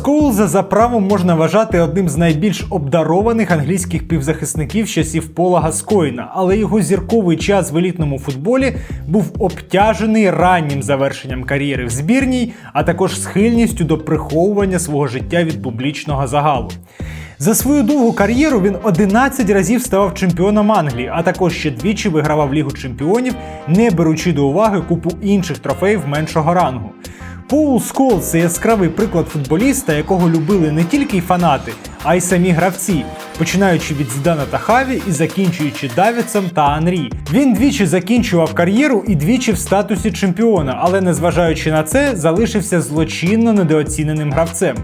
Скоулза за правом можна вважати одним з найбільш обдарованих англійських півзахисників часів Пола Гаскоїна, але його зірковий час в елітному футболі був обтяжений раннім завершенням кар'єри в збірній, а також схильністю до приховування свого життя від публічного загалу. За свою довгу кар'єру він 11 разів ставав чемпіоном Англії, а також ще двічі вигравав Лігу чемпіонів, не беручи до уваги купу інших трофеїв меншого рангу. Пол Сколс – це яскравий приклад футболіста, якого любили не тільки й фанати, а й самі гравці, починаючи від Зідана та Хаві і закінчуючи Давідсом та Анрі. Він двічі закінчував кар'єру і двічі в статусі чемпіона, але незважаючи на це, залишився злочинно недооціненим гравцем.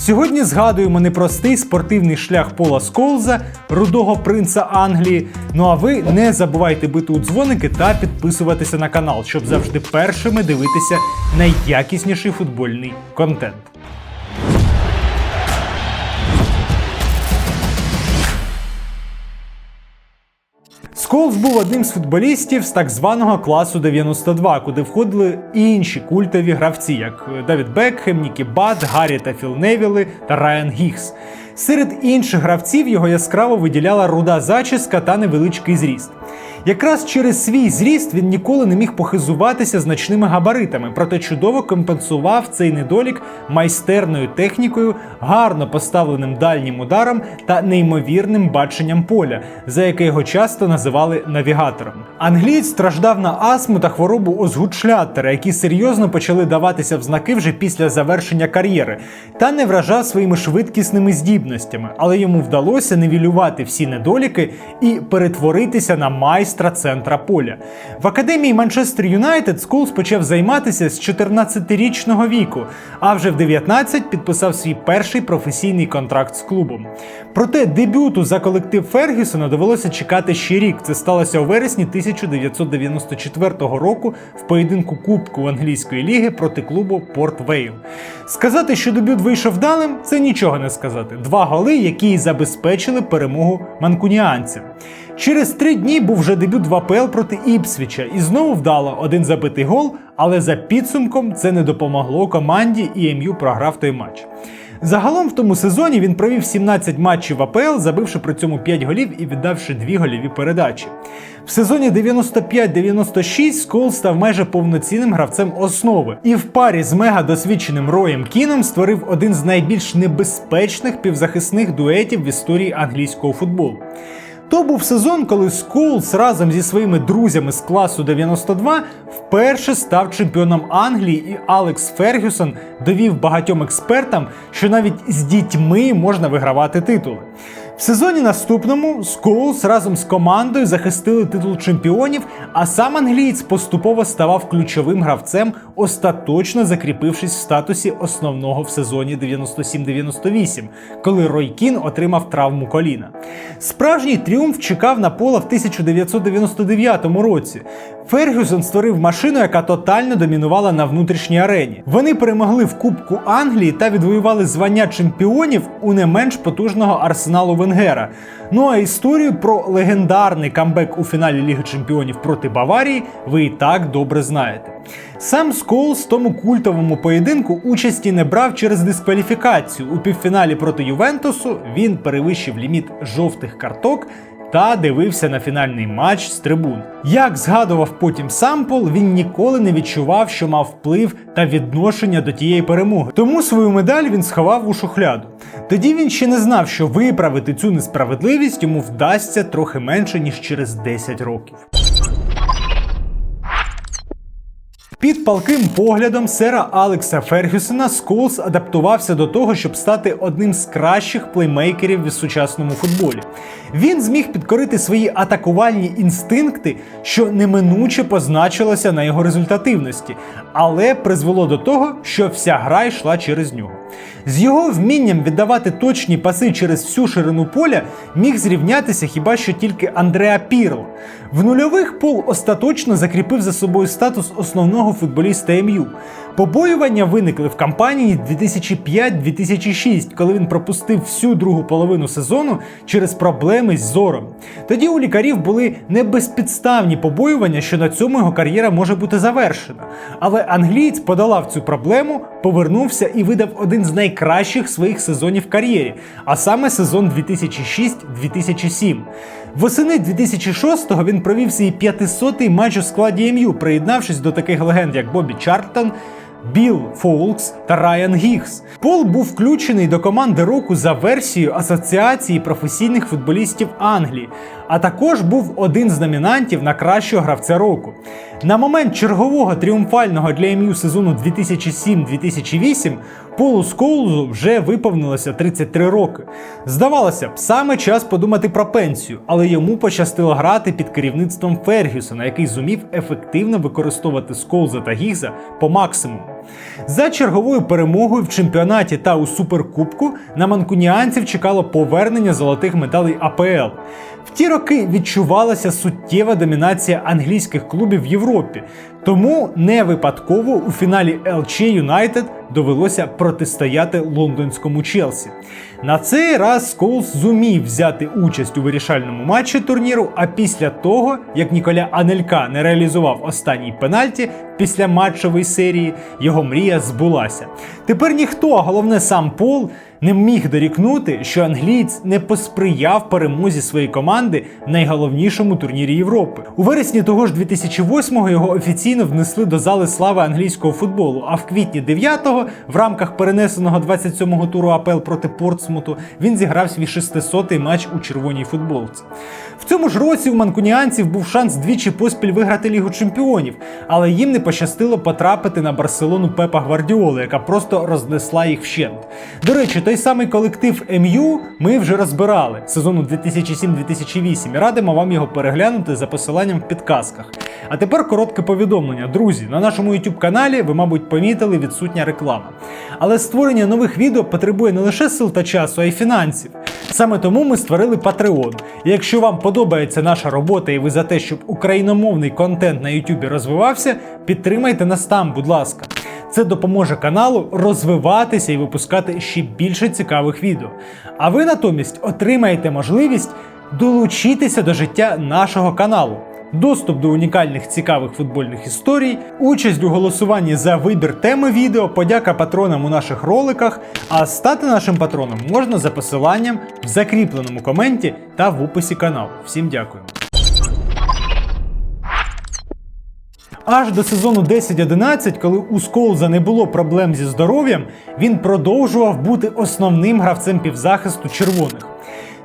Сьогодні згадуємо непростий спортивний шлях Пола Сколза, рудого принца Англії. Ну а ви не забувайте бити у дзвоники та підписуватися на канал, щоб завжди першими дивитися найякісніший футбольний контент. Сколз був одним з футболістів з так званого класу 92, куди входили і інші культові гравці, як Давід Бекхем, Нікі Бат, Гаррі та Філ Невіли та Райан Гігс. Серед інших гравців його яскраво виділяла руда зачіска та невеличкий зріст. Якраз через свій зріст він ніколи не міг похизуватися значними габаритами, проте чудово компенсував цей недолік майстерною технікою, гарно поставленим дальнім ударом та неймовірним баченням поля, за яке його часто називали навігатором. Англієць страждав на астму та хворобу озгудшляттера, які серйозно почали даватися в знаки вже після завершення кар'єри, та не вражав своїми швидкісними здібностями, але йому вдалося невілювати всі недоліки і перетворитися на майстра центра поля. В академії Манчестер Юнайтед Скулс почав займатися з 14-річного віку, а вже в 19 підписав свій перший професійний контракт з клубом. Проте дебюту за колектив Фергюсона довелося чекати ще рік. Це сталося у вересні 1994 року в поєдинку Кубку англійської ліги проти клубу Порт Вейл. Сказати, що дебют вийшов вдалим, це нічого не сказати. Два голи, які й забезпечили перемогу манкуніанцям. Через три дні був вже дебют в АПЛ проти Іпсвіча, і знову вдало один забитий гол, але за підсумком це не допомогло команді, і МЮ програв той матч. Загалом в тому сезоні він провів 17 матчів в АПЛ, забивши при цьому 5 голів і віддавши 2 гольові передачі. В сезоні 95-96 Скол став майже повноцінним гравцем основи і в парі з мега досвідченим Роєм Кіном створив один з найбільш небезпечних півзахисних дуетів в історії англійського футболу. То був сезон, коли Скулс разом зі своїми друзями з класу 92 вперше став чемпіоном Англії, і Алекс Фергюсон довів багатьом експертам, що навіть з дітьми можна вигравати титули. В сезоні наступному Скоулс разом з командою захистили титул чемпіонів, а сам англієць поступово ставав ключовим гравцем, остаточно закріпившись в статусі основного в сезоні 97-98, коли Рой Кін отримав травму коліна. Справжній тріумф чекав на пола в 1999 році. Фергюсон створив машину, яка тотально домінувала на внутрішній арені. Вони перемогли в Кубку Англії та відвоювали звання чемпіонів у не менш потужного арсеналу Венгера. Ну а історію про легендарний камбек у фіналі Ліги Чемпіонів проти Баварії ви і так добре знаєте. Сам Сколс тому культовому поєдинку участі не брав через дискваліфікацію. У півфіналі проти Ювентусу він перевищив ліміт жовтих карток та дивився на фінальний матч з трибун. Як згадував потім Сампол, він ніколи не відчував, що мав вплив та відношення до тієї перемоги. Тому свою медаль він сховав у шухляду. Тоді він ще не знав, що виправити цю несправедливість йому вдасться трохи менше ніж через 10 років. Під палким поглядом сера Алекса Фергюсона Скулс адаптувався до того, щоб стати одним з кращих плеймейкерів в сучасному футболі. Він зміг підкорити свої атакувальні інстинкти, що неминуче позначилося на його результативності, але призвело до того, що вся гра йшла через нього. З його вмінням віддавати точні паси через всю ширину поля міг зрівнятися хіба що тільки Андреа Пірло. В нульових пол остаточно закріпив за собою статус основного футболіста МЮ. Побоювання виникли в кампанії 2005-2006, коли він пропустив всю другу половину сезону через проблеми з зором. Тоді у лікарів були не безпідставні побоювання, що на цьому його кар'єра може бути завершена. Але англієць подолав цю проблему, повернувся і видав один з найкращих своїх сезонів в кар'єрі, а саме сезон 2006-2007. Восени 2006-го він провів свій 500-й матч у складі МЮ, приєднавшись до таких легенд, як Бобі Чартон, Білл Фоулкс та Райан Гігс. Пол був включений до команди року за версією Асоціації професійних футболістів Англії, а також був один з номінантів на кращого гравця року. На момент чергового тріумфального для МЮ сезону 2007-2008 Полу Скоулзу вже виповнилося 33 роки. Здавалося б, саме час подумати про пенсію, але йому пощастило грати під керівництвом Фергюсона, який зумів ефективно використовувати Скоулза та Гігза по максимуму. За черговою перемогою в чемпіонаті та у суперкубку на манкуніанців чекало повернення золотих медалей АПЛ. Ті роки відчувалася суттєва домінація англійських клубів в Європі, тому не випадково у фіналі LC Юнайтед довелося протистояти лондонському Челсі. На цей раз Сколс зумів взяти участь у вирішальному матчі турніру. А після того, як Ніколя Анелька не реалізував останній пенальті після матчової серії, його мрія збулася. Тепер ніхто, а головне сам Пол, не міг дорікнути, що англієць не посприяв перемозі своєї команди в найголовнішому турнірі Європи. У вересні того ж 2008-го його офіційно внесли до зали слави англійського футболу. А в квітні 9-го, в рамках перенесеного 27-го туру АПЛ проти Портсмуту, він зіграв свій 600-й матч у червоній футболці. В цьому ж році у манкуніанців був шанс двічі поспіль виграти Лігу чемпіонів, але їм не пощастило потрапити на Барселону Пепа Гвардіоли, яка просто рознесла їх вщент. До речі, той самий колектив МЮ ми вже розбирали сезону 2007-2008 і радимо вам його переглянути за посиланням в підказках. А тепер коротке повідомлення. Друзі, на нашому YouTube каналі ви, мабуть, помітили відсутня реклама. Але створення нових відео потребує не лише сил та часу, а й фінансів. Саме тому ми створили Patreon. І якщо вам подобається наша робота і ви за те, щоб україномовний контент на YouTube розвивався, підтримайте нас там, будь ласка. Це допоможе каналу розвиватися і випускати ще більше цікавих відео. А ви натомість отримаєте можливість долучитися до життя нашого каналу. Доступ до унікальних цікавих футбольних історій, участь у голосуванні за вибір теми відео, подяка патронам у наших роликах. А стати нашим патроном можна за посиланням в закріпленому коменті та в описі каналу. Всім дякую. Аж до сезону 10-11, коли у Сколза не було проблем зі здоров'ям, він продовжував бути основним гравцем півзахисту червоних.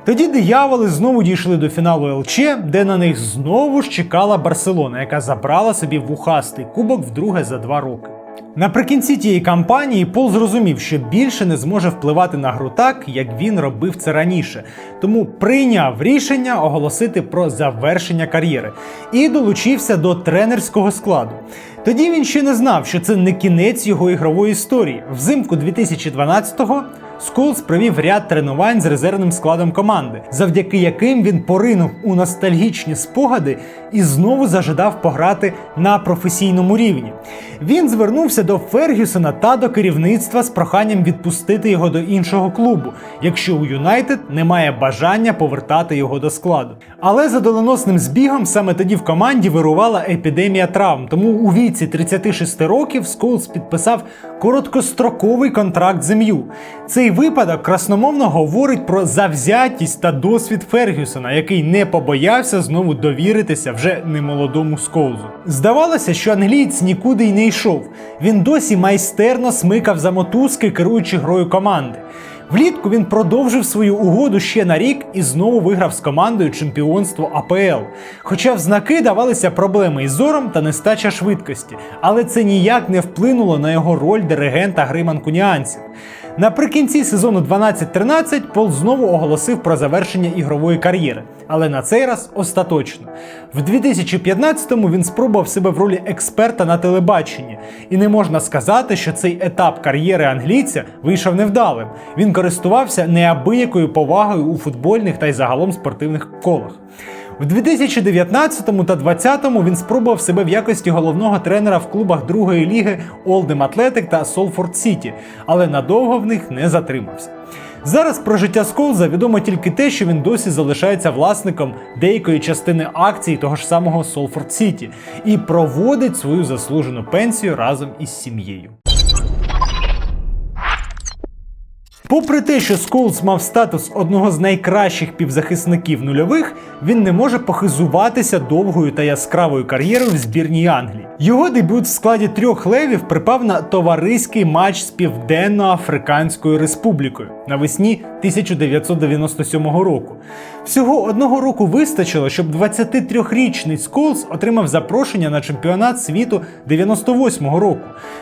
Тоді дияволи знову дійшли до фіналу ЛЧ, де на них знову ж чекала Барселона, яка забрала собі вухастий кубок вдруге за два роки. Наприкінці тієї кампанії Пол зрозумів, що більше не зможе впливати на гру так, як він робив це раніше, тому прийняв рішення оголосити про завершення кар'єри і долучився до тренерського складу. Тоді він ще не знав, що це не кінець його ігрової історії. Взимку 2012-го Сколс провів ряд тренувань з резервним складом команди, завдяки яким він поринув у ностальгічні спогади і знову зажадав пограти на професійному рівні. Він звернувся до Фергюсона та до керівництва з проханням відпустити його до іншого клубу, якщо у Юнайтед немає бажання повертати його до складу. Але за доленосним збігом саме тоді в команді вирувала епідемія травм. Тому у віці 36 років Сколс підписав короткостроковий контракт з МЮ. Цей випадок красномовно говорить про завзятість та досвід Фергюсона, який не побоявся знову довіритися вже немолодому Скоузу. Здавалося, що англієць нікуди й не йшов. Він досі майстерно смикав за мотузки, керуючи грою команди. Влітку він продовжив свою угоду ще на рік і знову виграв з командою чемпіонство АПЛ. Хоча в знаки давалися проблеми із зором та нестача швидкості, але це ніяк не вплинуло на його роль диригента гри манкуніанців. Наприкінці сезону 12-13 Пол знову оголосив про завершення ігрової кар'єри, але на цей раз остаточно. В 2015-му він спробував себе в ролі експерта на телебаченні, і не можна сказати, що цей етап кар'єри англійця вийшов невдалим. Він користувався неабиякою повагою у футбольних та й загалом спортивних колах. В 2019 та 2020 він спробував себе в якості головного тренера в клубах другої ліги Олдем Атлетик та Солфорд Сіті, але надовго в них не затримався. Зараз про життя Сколза відомо тільки те, що він досі залишається власником деякої частини акцій того ж самого Солфорд Сіті і проводить свою заслужену пенсію разом із сім'єю. Попри те, що Сколз мав статус одного з найкращих півзахисників нульових, він не може похизуватися довгою та яскравою кар'єрою в збірній Англії. Його дебют в складі трьох левів припав на товариський матч з Південно-Африканською Республікою навесні 1997 року. Всього одного року вистачило, щоб 23-річний Сколз отримав запрошення на чемпіонат світу 98-го року.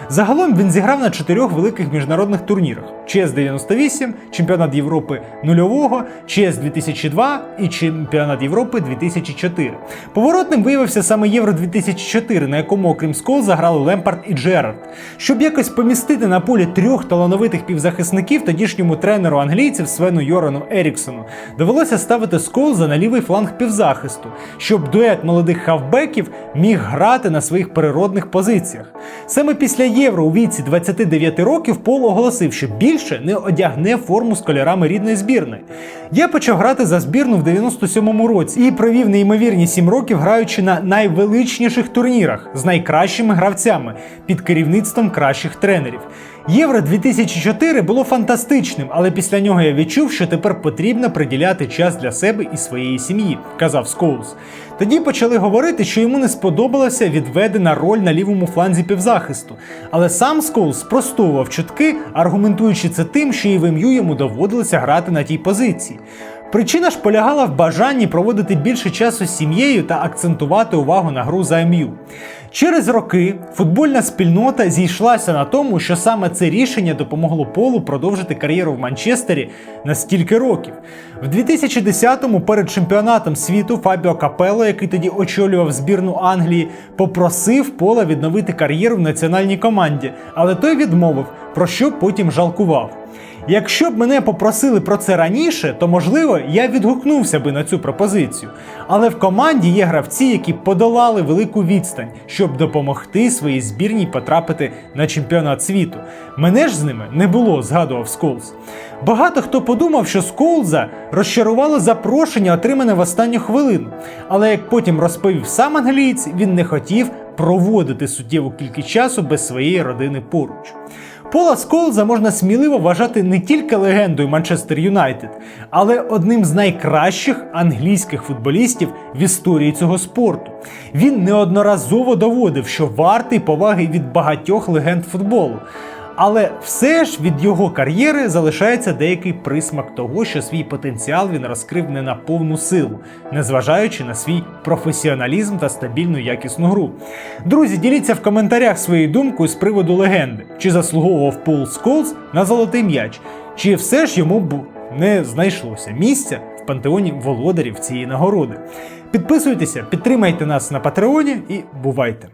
Загалом він зіграв на чотирьох великих міжнародних турнірах: ЧС 98, чемпіонат Європи нульового, ЧС 2002 і чемпіонат Європи 2004. Поворотним виявився саме Євро 2004, на якому, окрім Сколза, грали Лемпард і Джерард. Щоб якось помістити на полі трьох талановитих півзахисників, тодішньому тренеру англійців Свену Йорану Еріксону довелося ставити Сколза на лівий фланг півзахисту, щоб дует молодих хавбеків міг грати на своїх природних позиціях. Саме після євро у віці 29 років Пол оголосив, що більше не одягне форму з кольорами рідної збірної. Я почав грати за збірну в 97-му році і провів неймовірні 7 років, граючи на найвеличніших турнірах з найкращими гравцями під керівництвом кращих тренерів. Євро 2004 було фантастичним, але після нього я відчув, що тепер потрібно приділяти час для себе і своєї сім'ї, казав Скоулс. Тоді почали говорити, що йому не сподобалася відведена роль на лівому фланзі півзахисту. Але сам Скоулс спростовував чутки, аргументуючи це тим, що і в ім'ю йому доводилося грати на тій позиції. Причина ж полягала в бажанні проводити більше часу з сім'єю та акцентувати увагу на гру за МЮ. Через роки футбольна спільнота зійшлася на тому, що саме це рішення допомогло Полу продовжити кар'єру в Манчестері на стільки років. В 2010-му перед чемпіонатом світу Фабіо Капелло, який тоді очолював збірну Англії, попросив Пола відновити кар'єру в національній команді, але той відмовив, про що потім жалкував. Якщо б мене попросили про це раніше, то можливо я відгукнувся би на цю пропозицію. Але в команді є гравці, які подолали велику відстань, щоб допомогти своїй збірній потрапити на чемпіонат світу. Мене ж з ними не було, згадував Сколз. Багато хто подумав, що Сколза розчарувало запрошення, отримане в останню хвилину. Але як потім розповів сам англієць, він не хотів проводити суттєву кількість часу без своєї родини поруч. Пола Сколза можна сміливо вважати не тільки легендою Манчестер Юнайтед, але одним з найкращих англійських футболістів в історії цього спорту. Він неодноразово доводив, що вартий поваги від багатьох легенд футболу. Але все ж від його кар'єри залишається деякий присмак того, що свій потенціал він розкрив не на повну силу, незважаючи на свій професіоналізм та стабільну якісну гру. Друзі, діліться в коментарях своєю думкою з приводу легенди, чи заслуговував Пол Сколз на золотий м'яч, чи все ж йому б не знайшлося місця в пантеоні володарів цієї нагороди. Підписуйтеся, підтримайте нас на Патреоні і бувайте!